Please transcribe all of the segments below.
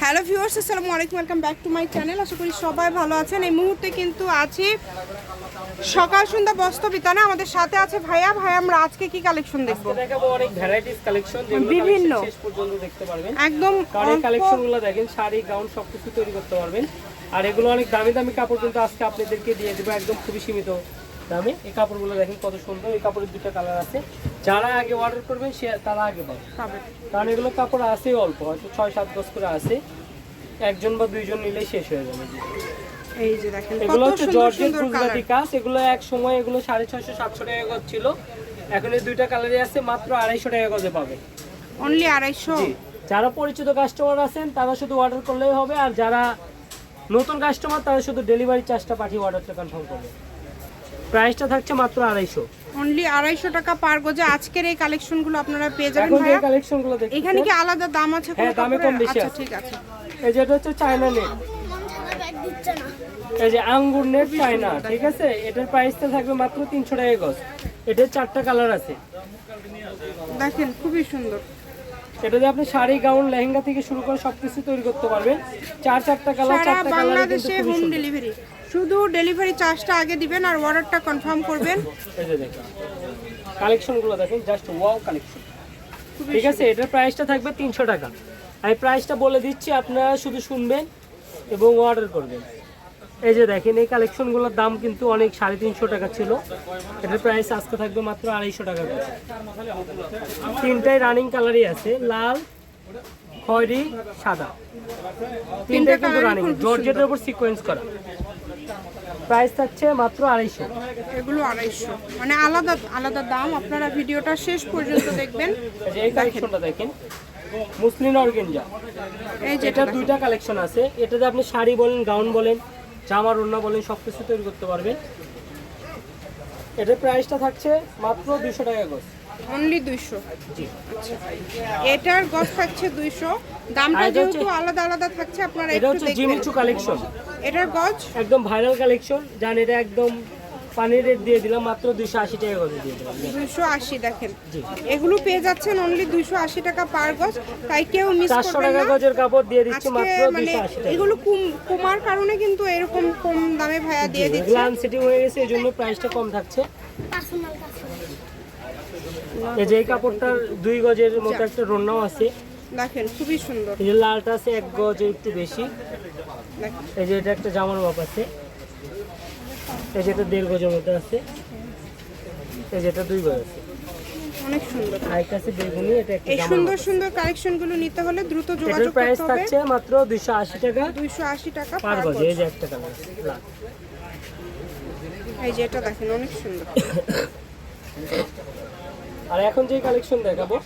Hello viewers আসসালামু আলাইকুম welcome back to my channel. আশা করি সবাই ভালো আছেন। এই মুহূর্তে কিন্তু আছি সকাল সন্ধ্যা বস্ত্র বিতানে আমাদের সাথে আছে ভাইয়া। ভাই আমরা আজকে কি কালেকশন দেখব? আজকে দেখাবো অনেক ভ্যারাইটিস কালেকশন বিভিন্ন। শেষ পর্যন্ত দেখতে পারবেন। একদম কারণ এই অল্প- কালেকশনগুলো দেখেন শাড়ি গাউন সবকিছু তৈরি করতে পারবেন। আর এগুলো অনেক দামি দামি কাপড় কিন্তু আজকে আপনাদেরকে দিয়ে দেবো। একদম খুবই সীমিত। দামে। এই কাপড়গুলো দেখেন কত সুন্দর এই কাপড়ের দুটো কালার আছে। যারা আগে অর্ডার করবেন সে তারা আগে পাবে। কারণ এগুলো কাপড় আছে অল্প হয়তো ছয় সাত গজ করে আছে। একজন বা দুইজন নিলেই শেষ হয়ে যাবে। এই যে দেখেন এগুলো হচ্ছে জর্জেট গুজরাটি কাজ। এগুলো এক সময় এগুলো সাড়ে ছয়শো সাতশো টাকা গজ ছিল। এখন এই দুইটা কালারই আছে মাত্র আড়াইশো টাকা গজে পাবে। অনলি আড়াইশো? যারা পরিচিত কাস্টমার আছেন তারা শুধু অর্ডার করলেই হবে। আর যারা নতুন কাস্টমার তারা শুধু ডেলিভারি চার্জটা পাঠিয়ে অর্ডারটা কনফার্ম করবে। প্রাইসটা থাকছে মাত্র আড়াইশো। অনলি আড়াইশো টাকা পার গজে। আজকের এই কালেকশনগুলো আপনারা পেয়ে যাবেন ভাইয়া। কালেকশনগুলো দেখতে এখানে কি আলাদা দাম আছে হ্যাঁ, দামে কম বেশি আচ্ছা আছে। ঠিক আছে। এই যেটা হচ্ছে চায়না নেট এই যে আঙ্গুর নেট চায়না ঠিক আছে? এটার প্রাইসটা থাকবে মাত্র তিনশো টাকা গজ। এটার চারটা কালার আছে। দেখেন খুবই সুন্দর। এটা দিয়ে আপনি শাড়ি গাউন লেহেঙ্গা থেকে শুরু করে সবকিছু তৈরি করতে পারবেন। চার চারটা কালার চারটা কালার বাংলাদেশে হোম ডেলিভারি শুধু ডেলিভারি চার্জটা আগে দিবেন আর অর্ডারটা কনফার্ম করবেন। এই যে দেখুন কালেকশনগুলো দেখেন জাস্ট ওয়াও কালেকশন ঠিক আছে এটার প্রাইসটা থাকবে তিনশো টাকা। আমি প্রাইসটা বলে দিচ্ছি আপনারা শুধু শুনবেন এবং অর্ডার করবেন। এই যে দেখেন এই কালেকশনগুলোর দাম কিন্তু অনেক সাড়ে তিনশো টাকা ছিল। এটার প্রাইস আজকে থাকবে মাত্র আড়াইশো টাকা করে। তিনটাই রানিং কালারই আছে লাল খয়েরি সাদা। তিনটাই কিন্তু রানিং। জর্জেটের উপর সিকোয়েন্স করা। প্রাইস থাকছে মাত্র আড়াইশো। এগুলো আড়াইশো। মানে আলাদা আলাদা দাম। আপনারা ভিডিওটা শেষ পর্যন্ত দেখবেন। এই যে এই কালেকশনটা দেখেন। Muslin organza. এই যেটা দুইটা কালেকশন আছে। এটাতে আপনি শাড়ি বলেন গাউন বলেন জামার ওড়না বলেন সব কিছু তৈরি করতে পারবেন। এটার প্রাইসটা থাকছে মাত্র দুশো টাকা গজ অনলি দুইশো। এটার গজ থাকছে দুইশো। দামটা যেহেতু আলাদা আলাদা থাকছে আপনারা এটা হচ্ছে জিমিচু কালেকশন এটার গজ একদম ভাইরাল কালেকশন জান এটা একদম পানির রেট দিয়ে দিলাম মাত্র দুশো আশি টাকা গজে দিয়ে দিলাম। দুইশো আশি দেখেন। এগুলো পেয়ে যাচ্ছেন অনলি দুইশো আশি টাকা পার গজ তাই কেউ মিস চারশো টাকা গজের কাপড় দিয়ে দিচ্ছি মাত্র মানে এগুলো কুম- কমার কারণে কিন্তু এরকম কম দামে ভাইয়া দিয়ে দিচ্ছে। গ্লান সিটিং হয়ে গেছে এই জন্য প্রাইসটা কম থাকছে। এই যে এই কাপড়টার দুই গজের মতো একটা রন্নাও আছে। দেখেন খুবই সুন্দর। এই যে লালটা আছে এক গজের একটু বেশি। এই যে এটা একটা জামার মাপ আছে। এই যেটা দেড় গজের মধ্যে আছে। এই যেটা দুই গজ আছে। অনেক সুন্দর। আরেকটা আছে বেগুনি এটা একটা এই সুন্দর সুন্দর কালেকশনগুলো নিতে হলে দ্রুত যোগাযোগ করতে হবে। থাকছে মাত্র দুইশো আশি টাকা। দুইশো আশি টাকা পার গজ গজ। এই যে একটা কালার এই যে এটা দেখেন অনেক সুন্দর। আর এখন যে কালেকশন দেখাবো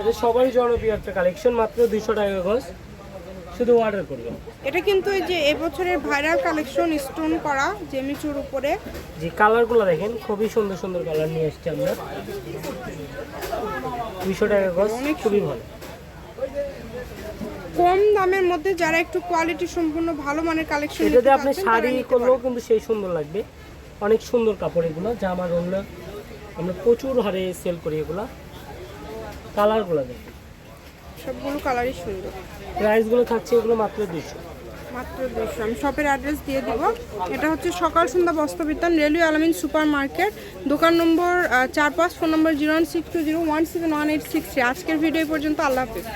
এটা সবারই জনপ্রিয় একটা কালেকশন মাত্র দুইশো টাকা গজ। শুধু অর্ডার করবেন। এটা কিন্তু এই যে এবছরের ভাইরাল কালেকশন স্টোন করা জেমিচুর উপরে। যে কালারগুলো দেখেন খুবই সুন্দর সুন্দর কালার নিয়ে এসছি আমরা। দুইশো টাকা গজ খুবই ভালো। কম দামের মধ্যে যারা একটু কোয়ালিটি সম্পূর্ণ ভালো মানের কালেকশন এটাতে আপনি শাড়ি করলেও কিন্তু সেই সুন্দর লাগবে। অনেক সুন্দর কাপড় এগুলো জামা অন্য আমরা প্রচুর হারে সেল করি এগুলো। কালারগুলো দেখেন। সবগুলো কালারই সুন্দর। প্রাইসগুলো থাকছে এগুলো মাত্র দুইশো। মাত্র দুশো আমি শপের অ্যাড্রেস দিয়ে দিব। এটা হচ্ছে সকাল সন্ধ্যা বস্ত্রবিতান রেলওয়ে আলামিন সুপার মার্কেট দোকান নম্বর চার পাঁচ phone number zero one six two zero one seven one eight six আজকের ভিডিও পর্যন্ত। আল্লাহ হাফিজ।